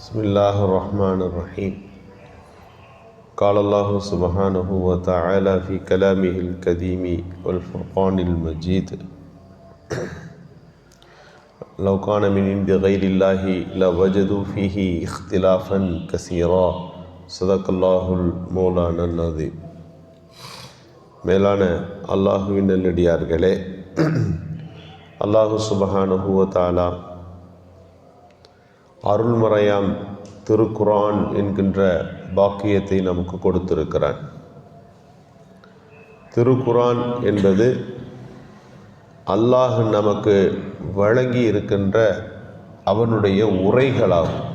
بسم الله الرحمن الرحيم قال الله سبحانه وتعالى في كلامه الكريم والفرقان المجيد لو كان من عند غير الله لوجدوا فيه اختلافا كثيرا صدق الله المولانا العظيم மேலான அல்லாஹுவின் நல்லடியார்களே அல்லாஹு சுபஹானஹுவ தாலா அருள்மறையாம் திருக்குரான் என்கின்ற பாக்கியத்தை நமக்கு கொடுத்திருக்கிறான். திருக்குரான் என்பது அல்லாஹ் நமக்கு வழங்கி இருக்கின்ற அவனுடைய உரைகளாகும்.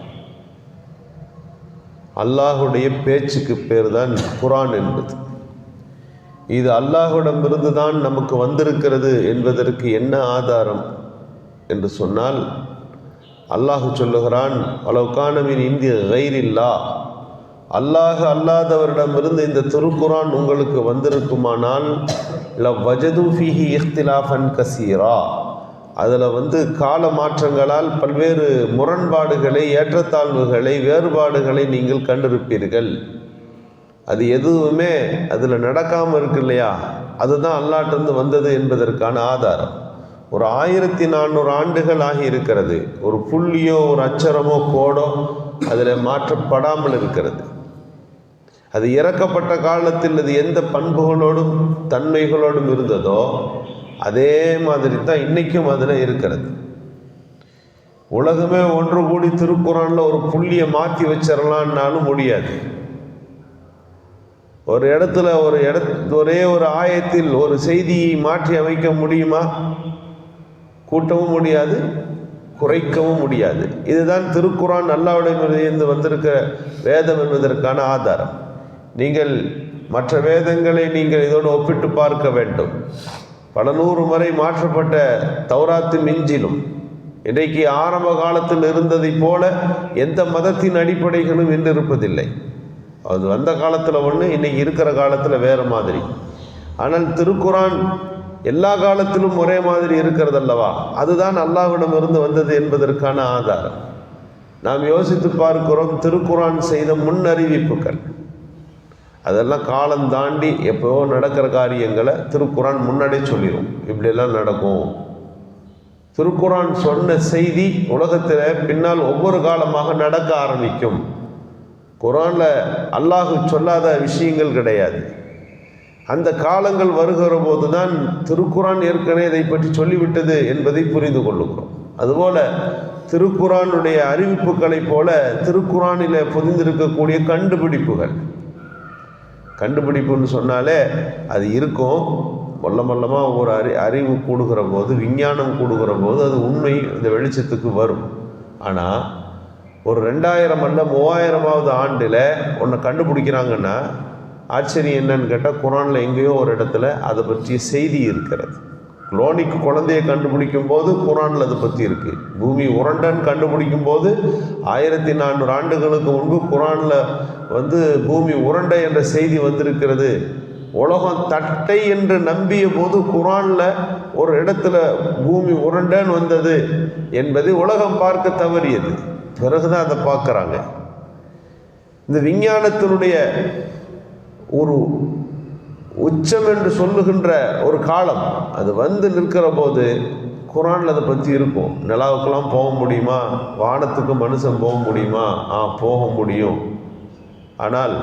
அல்லாஹுடைய பேச்சுக்கு பேர் தான் குரான் என்பது. இது அல்லாஹுடமிருந்து தான் நமக்கு வந்திருக்கிறது என்பதற்கு என்ன ஆதாரம் என்று சொன்னால் அல்லாஹு சொல்லுகிறான் அளவுக்கானவின் இந்திய கயிறில்லா அல்லாஹ் அல்லாதவரிடமிருந்து இந்த திருக்குரான் உங்களுக்கு வந்திருக்குமானால் ல வஜது ஃபிஹி இஃப்திலாஃபன் கசீரா. அதில் வந்து கால மாற்றங்களால் பல்வேறு முரண்பாடுகளை ஏற்றத்தாழ்வுகளை வேறுபாடுகளை நீங்கள் கண்டிருப்பீர்கள். அது எதுவுமே அதில் நடக்காமல் இருக்கு இல்லையா? அதுதான் அல்லாட்டிருந்து வந்தது என்பதற்கான ஆதாரம். ஒரு ஆயிரத்தி நானூறு ஆண்டுகள் ஆகி இருக்கிறது. ஒரு புள்ளியோ ஒரு அச்சரமோ கோடோ அதில் மாற்றப்படாமல் இருக்கிறது. அது இறக்கப்பட்ட காலத்தில் அது எந்த பண்புகளோடும் தன்மைகளோடும் இருந்ததோ அதே மாதிரி தான் இன்றைக்கும் அதில் இருக்கிறது. உலகமே ஒன்று கூடி திருக்குறானில் ஒரு புள்ளியை மாற்றி வச்சிடலான்னாலும் முடியாது. ஒரு இடத்துல ஒரு இட ஒரே ஒரு ஆயத்தில் ஒரு செய்தியை மாற்றி அமைக்க முடியுமா? கூட்டவும் முடியாது குறைக்கவும் முடியாது. இதுதான் திருக்குறான் அல்லாவிடமிருந்து வந்திருக்க வேதம் என்பதற்கான ஆதாரம். நீங்கள் மற்ற வேதங்களை நீங்கள் இதோடு ஒப்பிட்டு பார்க்க வேண்டும். பல நூறு முறை மாற்றப்பட்ட தௌராத்து மிஞ்சிலும் இன்றைக்கு ஆரம்ப காலத்தில் இருந்ததைப் போல எந்த மதத்தின் அடிப்படைகளும் இன்று இருப்பதில்லை. அது வந்த காலத்தில் ஒன்று இன்றைக்கி இருக்கிற காலத்தில் வேறு மாதிரி. ஆனால் திருக்குரான் எல்லா காலத்திலும் ஒரே மாதிரி இருக்கிறது அல்லவா அதுதான் அல்லாவிடம் இருந்து வந்தது என்பதற்கான ஆதாரம். நாம் யோசித்து பார்க்கிறோம் திருக்குரான் செய்த முன்னறிவிப்புகள். அதெல்லாம் காலம் தாண்டி எப்போ நடக்கிற காரியங்களை திருக்குரான் முன்னாடியே சொல்லிடும் இப்படியெல்லாம் நடக்கும். திருக்குரான் சொன்ன செய்தி உலகத்தில் பின்னால் ஒவ்வொரு காலமாக நடக்க ஆரம்பிக்கும். குரானில் அல்லாஹு சொல்லாத விஷயங்கள் கிடையாது. அந்த காலங்கள் வருகிற போது தான் திருக்குரான் ஏற்கனவே இதை பற்றி சொல்லிவிட்டது என்பதை புரிந்து கொள்ளுகிறோம். அதுபோல திருக்குரானுடைய அறிவிப்புகளைப் போல திருக்குரானில் பொதிந்திருக்கக்கூடிய கண்டுபிடிப்புகள். கண்டுபிடிப்புன்னு சொன்னாலே அது இருக்கும். மொல்ல மொல்லமாக ஒரு அறி அறிவு கூடுகிற போது விஞ்ஞானம் கூடுகிற போது அது உண்மை இந்த வெளிச்சத்துக்கு வரும். ஆனால் ஒரு ரெண்டாயிரம் அல்ல மூவாயிரமாவது ஆண்டில் ஒன்றை கண்டுபிடிக்கிறாங்கன்னா ஆச்சரியம் என்னன்னு கேட்டால் குரானில் எங்கேயோ ஒரு இடத்துல அதை பற்றிய செய்தி இருக்கிறது. குளோனிக்கு குழந்தையை கண்டுபிடிக்கும் போது குரானில் அதை பற்றி இருக்குது பூமி உரண்டன் கண்டுபிடிக்கும் போது ஆயிரத்தி நானூறு ஆண்டுகளுக்கு முன்பு குரானில் வந்து பூமி உருண்டை என்ற செய்தி வந்திருக்கிறது. உலகம் தட்டை என்று நம்பிய போது குரானில் ஒரு இடத்துல பூமி உருண்டன் வந்தது என்பதை உலகம் பார்க்க தவறியது. பிறகுதான் அதை பார்க்குறாங்க. இந்த விஞ்ஞானத்தினுடைய ஒரு உச்சம் என்று சொல்லுகின்ற ஒரு காலம். அது வந்து நிற்கிற போது குரானில் அதை பற்றி இருக்கும். நிலாவுக்கெல்லாம் போக முடியுமா? வானத்துக்கு மனுஷன் போக முடியுமா? ஆ போக முடியும். ஆனால்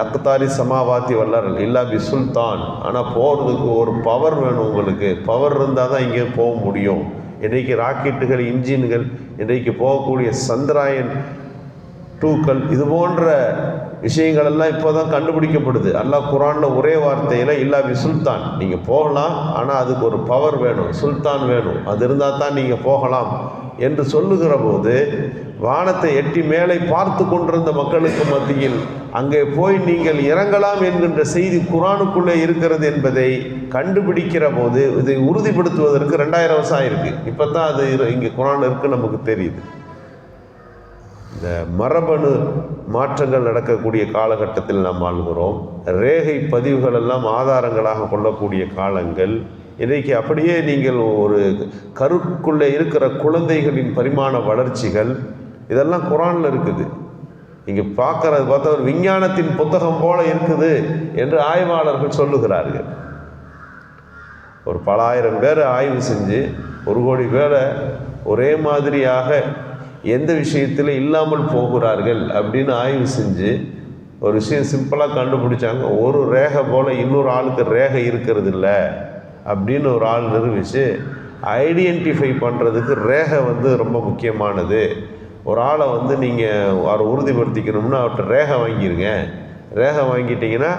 நக்கத்தாரி சமாவாத்தி வல்லார்கள் இல்லா பி சுல்தான். ஆனால் போகிறதுக்கு ஒரு பவர் வேணும் உங்களுக்கு. பவர் இருந்தால் தான் இங்கே போக முடியும். இன்றைக்கு ராக்கெட்டுகள் இன்ஜின்கள் இன்றைக்கு போகக்கூடிய சந்திராயன் டூக்கள் இது போன்ற விஷயங்கள் எல்லாம் இப்போ தான் கண்டுபிடிக்கப்படுது. அல்லாஹ் குரானில் ஒரே வார்த்தையில் இல்லாவி சுல்தான். நீங்கள் போகலாம் ஆனால் அதுக்கு ஒரு பவர் வேணும் சுல்தான் வேணும். அது இருந்தால் தான் நீங்கள் போகலாம் என்று சொல்லுகிற போது வானத்தை எட்டி மேலே பார்த்து கொண்டிருந்த மக்களுக்கு மத்தியில் அங்கே போய் நீங்கள் இறங்கலாம் என்கின்ற செய்தி குரானுக்குள்ளே இருக்கிறது என்பதை கண்டுபிடிக்கிற போது இதை உறுதிப்படுத்துவதற்கு ரெண்டாயிரம் வருஷம் ஆயிருக்கு. இப்போ தான் அது இங்கே குரான் இருக்குது நமக்கு தெரியுது. இந்த மரபணு மாற்றங்கள் நடக்கக்கூடிய காலகட்டத்தில் நாம் வாழ்கிறோம். ரேகை பதிவுகள் எல்லாம் ஆதாரங்களாக கொள்ளக்கூடிய காலங்கள். இன்றைக்கு அப்படியே நீங்கள் ஒரு கருக்குள்ளே இருக்கிற குழந்தைகளின் பரிமாண வளர்ச்சிகள் இதெல்லாம் குரானில் இருக்குது. இங்கே பார்க்கறது பார்த்தா ஒரு விஞ்ஞானத்தின் புத்தகம் போல இருக்குது என்று ஆய்வாளர்கள் சொல்லுகிறார்கள். ஒரு பல ஆயிரம் பேர் ஆய்வு செஞ்சு ஒரு கோடி பேரை ஒரே மாதிரியாக எந்த விஷயத்தில் இல்லாமல் போகிறார்கள் அப்படின்னு ஆய்வு செஞ்சு ஒரு விஷயம் சிம்பிளாக கண்டுபிடிச்சாங்க. ஒரு ரேகை போல் இன்னொரு ஆளுக்கு ரேகை இருக்கிறது இல்லை அப்படின்னு ஒரு ஆள் நிரூபித்து ஐடென்டிஃபை பண்ணுறதுக்கு ரேகை வந்து ரொம்ப முக்கியமானது. ஒரு ஆளை வந்து நீங்கள் அவரை உறுதிப்படுத்திக்கணும்னா அவர்கிட்ட ரேகை வாங்கிருங்க. ரேகை வாங்கிட்டிங்கன்னா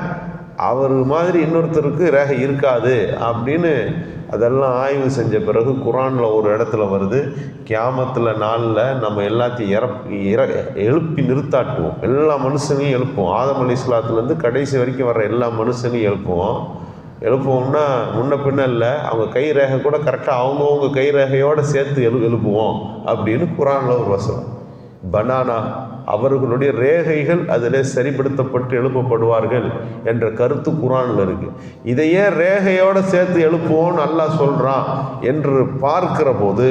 அவர் மாதிரி இன்னொருத்தருக்கு ரேகை இருக்காது அப்படின்னு அதெல்லாம் ஆய்வு செஞ்ச பிறகு குரானில் ஒரு இடத்துல வருது கியாமத்தில் நாளில் நம்ம எல்லாத்தையும் இறப் இற எழுப்பி நிறுத்தாட்டுவோம். எல்லா மனுஷனையும் எழுப்புவோம். ஆதம் அலி இஸ்லாத்துலேருந்து கடைசி வரைக்கும் வர எல்லா மனுஷனையும் எழுப்புவோம். எழுப்புவோம்னா முன்ன பின்ன இல்லை அவங்க கை ரேகை கூட கரெக்டாக அவங்கவுங்க கை ரேகையோடு சேர்த்து எழு எழுப்புவோம் அப்படின்னு குரானில் ஒரு வசனம். பனானா அவர்களுடைய ரேகைகள் அதில் சரிப்படுத்தப்பட்டு எழுப்பப்படுவார்கள் என்ற கருத்து குரானில் இருக்குது இதையே ரேகையோடு சேர்த்து எழுப்புவோம்னு அல்லாஹ் சொல்கிறான் என்று பார்க்கிற போது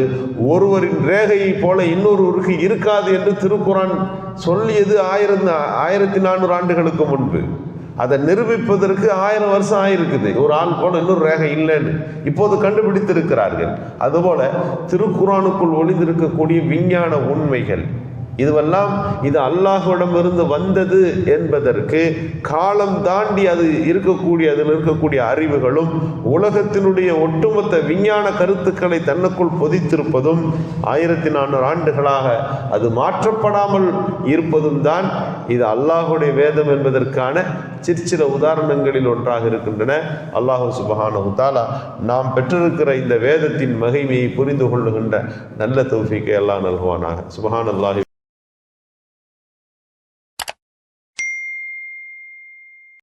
ஒருவரின் ரேகையை போல இன்னொருவருக்கு இருக்காது என்று திருக்குரான் சொல்லியது ஆயிரம் ஆயிரத்தி நானூறு ஆண்டுகளுக்கு முன்பு. அதை நிரூபிப்பதற்கு ஆயிரம் வருஷம் ஆயிருக்குது. ஒரு ஆள் போல இன்னொரு ரேகை இல்லைன்னு இப்போது கண்டுபிடித்திருக்கிறார்கள். அதுபோல திருக்குறானுக்குள் ஒளிந்திருக்கக்கூடிய விஞ்ஞான உண்மைகள் இதுவெல்லாம் இது அல்லாஹ்விடமிருந்து வந்தது என்பதற்கு காலம் தாண்டி அது இருக்கக்கூடிய அதில் இருக்கக்கூடிய அறிவுகளும் உலகத்தினுடைய ஒட்டுமொத்த விஞ்ஞான கருத்துக்களை தன்னுக்குள் பொதித்திருப்பதும் ஆயிரத்தி நானூறு ஆண்டுகளாக அது மாற்றப்படாமல் இருப்பதும் தான் இது அல்லாஹுடைய வேதம் என்பதற்கான சிற்சில உதாரணங்களில் ஒன்றாக இருக்கின்றன. அல்லாஹு சுபஹான தாலா நாம் பெற்றிருக்கிற இந்த வேதத்தின் மகிமையை புரிந்து கொள்ளுகின்ற நல்ல தௌஃபீக்கை எல்லாம் நல்குவானாக. சுபஹான் அல்லாஹி